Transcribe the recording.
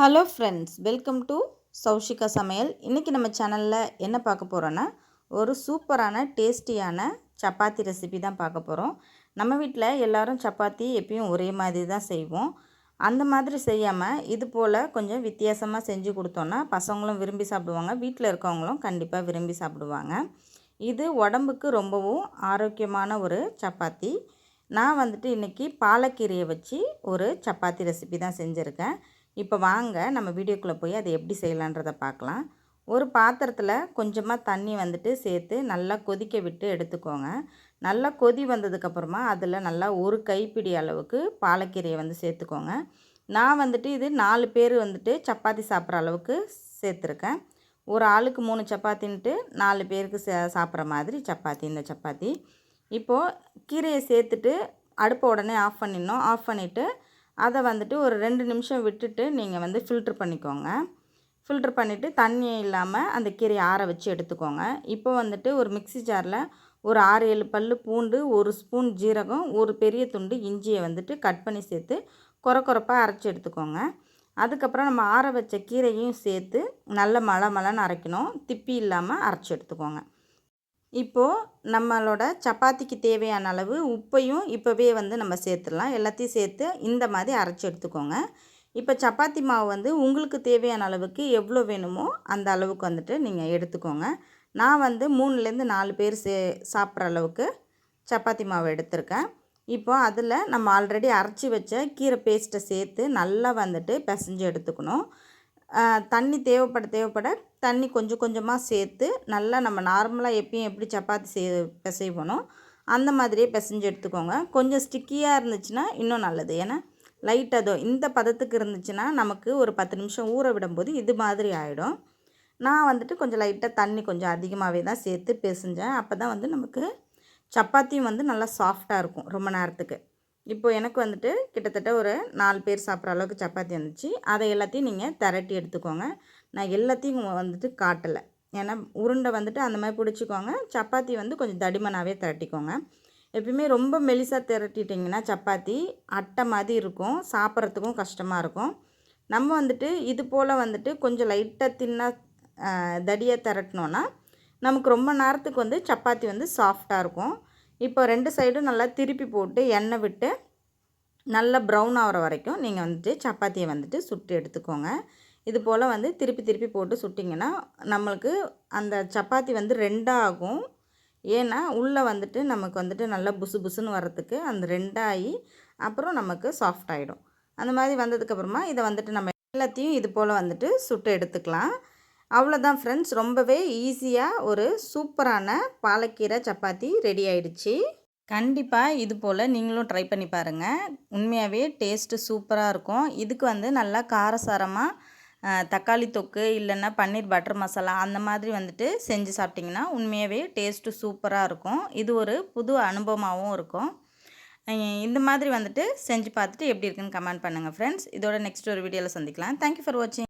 Hello friends welcome to Soushika சமையல் இன்றைக்கி நம்ம சேனலில் என்ன பார்க்க போகிறோன்னா ஒரு சூப்பரான டேஸ்டியான சப்பாத்தி ரெசிபி தான் பார்க்க போகிறோம் நம்ம வீட்டில் எல்லோரும் சப்பாத்தி எப்பயும் ஒரே மாதிரி தான் செய்வோம். அந்த மாதிரி செய்யாமல் இது போல் கொஞ்சம் வித்தியாசமாக செஞ்சு கொடுத்தோன்னா பசங்களும் விரும்பி சாப்பிடுவாங்க வீட்டில் இருக்கவங்களும் கண்டிப்பாக விரும்பி சாப்பிடுவாங்க. இது உடம்புக்கு ரொம்பவும் ஆரோக்கியமான ஒரு சப்பாத்தி. நான் வந்துட்டு இன்றைக்கி பாலக்கீரையை வச்சு ஒரு சப்பாத்தி ரெசிபி தான் செஞ்சுருக்கேன். இப்போ வாங்க நம்ம வீடியோக்குள்ளே போய் அதை எப்படி செய்யலான்றதை பார்க்கலாம். ஒரு பாத்திரத்தில் கொஞ்சமாக தண்ணி வந்துட்டு சேர்த்து நல்லா கொதிக்க விட்டு எடுத்துக்கோங்க. நல்லா கொதி வந்ததுக்கப்புறமா அதில் நல்லா ஒரு கைப்பிடி அளவுக்கு பாலக்கீரையை வந்து சேர்த்துக்கோங்க. நான் வந்துட்டு இது நாலு பேர் வந்துட்டு சப்பாத்தி சாப்பிட்ற அளவுக்கு சேர்த்துருக்கேன். ஒரு ஆளுக்கு மூணு சப்பாத்தின்ட்டு நாலு பேருக்கு சே சாப்பிட்ற மாதிரி சப்பாத்தி இந்த சப்பாத்தி. இப்போது கீரையை சேர்த்துட்டு அடுப்பை உடனே ஆஃப் பண்ணிடணும். ஆஃப் பண்ணிவிட்டு அதை வந்துட்டு ஒரு ரெண்டு நிமிஷம் விட்டுட்டு நீங்கள் வந்து ஃபில்ட்ரு பண்ணிக்கோங்க. ஃபில்ட்ரு பண்ணிவிட்டு தண்ணி இல்லாமல் அந்த கீரையை ஆற வச்சு எடுத்துக்கோங்க. இப்போ வந்துட்டு ஒரு மிக்சி ஜாரில் ஒரு ஆறு ஏழு பல் பூண்டு ஒரு ஸ்பூன் ஜீரகம் ஒரு பெரிய துண்டு இஞ்சியை வந்துட்டு கட் பண்ணி சேர்த்து குறை குறைப்பாக அரைச்சி எடுத்துக்கோங்க. அதுக்கப்புறம் நம்ம ஆற வச்ச கீரையும் சேர்த்து நல்ல மழை மழைன்னு அரைக்கணும். திப்பி இல்லாமல் அரைச்சி எடுத்துக்கோங்க. இப்போது நம்மளோட சப்பாத்திக்கு தேவையான அளவு உப்பையும் இப்போவே வந்து நம்ம சேர்த்துடலாம். எல்லாத்தையும் சேர்த்து இந்த மாதிரி அரைச்சி எடுத்துக்கோங்க. இப்போ சப்பாத்தி மாவு வந்து உங்களுக்கு தேவையான அளவுக்கு எவ்வளோ வேணுமோ அந்த அளவுக்கு வந்துட்டு நீங்கள் எடுத்துக்கோங்க. நான் வந்து மூணுலேருந்து நாலு பேர் சே சாப்பிட்ற அளவுக்கு சப்பாத்தி மாவு எடுத்திருக்கேன். இப்போ அதில் நம்ம ஆல்ரெடி அரைச்சி வச்ச கீரை பேஸ்ட்டை சேர்த்து நல்லா வந்துட்டு பிசைஞ்சு எடுத்துக்கணும். தண்ணி தேவைப்பட தேவைப்பட தண்ணி கொஞ்சம் கொஞ்சமாக சேர்த்து நல்லா நம்ம நார்மலாக எப்பயும் எப்படி சப்பாத்தி செய் பிசைவோனோ அந்த மாதிரியே பிசைஞ்சு எடுத்துக்கோங்க. கொஞ்சம் ஸ்டிக்கியாக இருந்துச்சுன்னா இன்னும் நல்லது. ஏன்னா லைட்டாக அதோ இந்த பதத்துக்கு இருந்துச்சுன்னா நமக்கு ஒரு பத்து நிமிஷம் ஊற விடும்போது இது மாதிரி ஆகிடும் நான் வந்துட்டு கொஞ்சம் லைட்டாக தண்ணி கொஞ்சம் அதிகமாகவே தான் சேர்த்து பிசைஞ்சேன். அப்போ தான் வந்து நமக்கு சப்பாத்தியும் வந்து நல்லா சாஃப்டாக இருக்கும் ரொம்ப நேரத்துக்கு. இப்போது எனக்கு வந்துட்டு கிட்டத்தட்ட ஒரு நாலு பேர் சாப்பிட்ற அளவுக்கு சப்பாத்தி வந்துச்சு. அதை எல்லாத்தையும் நீங்கள் திரட்டி எடுத்துக்கோங்க. நான் எல்லாத்தையும் வந்துட்டு காட்டலை. ஏன்னா உருண்டை வந்துட்டு அந்த மாதிரி பிடிச்சிக்கோங்க. சப்பாத்தி வந்து கொஞ்சம் தடிமனாகவே திரட்டிக்கோங்க. எப்பயுமே ரொம்ப மெலிசாக திரட்டிட்டிங்கன்னா சப்பாத்தி அட்டை மாதிரி இருக்கும். சாப்பிட்றதுக்கும் கஷ்டமாக இருக்கும். நம்ம வந்துட்டு இது போல் வந்துட்டு கொஞ்சம் லைட்டாக தின்னாக தடியாக திரட்டினோன்னா நமக்கு ரொம்ப நேரத்துக்கு வந்து சப்பாத்தி வந்து சாஃப்டாக இருக்கும். இப்போ ரெண்டு சைடும் நல்லா திருப்பி போட்டு எண்ணெய் விட்டு நல்லா ப்ரௌன் ஆகிற வரைக்கும் நீங்கள் வந்துட்டு சப்பாத்தியை வந்துட்டு சுட்டு எடுத்துக்கோங்க. இது போல் வந்து திருப்பி திருப்பி போட்டு சுட்டிங்கன்னா நம்மளுக்கு அந்த சப்பாத்தி வந்து ரெண்டாகும். ஏன்னா உள்ளே வந்துட்டு நமக்கு வந்துட்டு நல்லா புசு புசுன்னு வரத்துக்கு அந்த ரெண்டாகி அப்புறம் நமக்கு சாஃப்ட் ஆகிடும் அந்த மாதிரி வந்ததுக்கப்புறமா இதை வந்துட்டு நம்ம எல்லாத்தையும் இது போல் வந்துட்டு சுட்டு எடுத்துக்கலாம். அவ்வளோதான் ஃப்ரெண்ட்ஸ் ரொம்பவே ஈஸியாக ஒரு சூப்பரான பாலக்கீரை சப்பாத்தி ரெடி ஆயிடுச்சு. கண்டிப்பாக இது போல் நீங்களும் ட்ரை பண்ணி பாருங்கள் உண்மையாகவே டேஸ்ட்டு சூப்பராக இருக்கும். இதுக்கு வந்து நல்லா காரசாரமாக தக்காளி தொக்கு இல்லைன்னா பன்னீர் பட்டர் மசாலா அந்த மாதிரி வந்துட்டு செஞ்சு சாப்பிட்டிங்கன்னா உண்மையாகவே டேஸ்ட்டு சூப்பராக இருக்கும். இது ஒரு புது அனுபவமாகவும் இருக்கும். இந்த மாதிரி வந்துட்டு செஞ்சு பார்த்துட்டு எப்படி இருக்குன்னு கமெண்ட் பண்ணுங்கள் ஃப்ரெண்ட்ஸ் இதோட நெக்ஸ்ட் ஒரு வீடியோவில் சந்திக்கலாம். தேங்க்யூ ஃபார் வாட்சிங்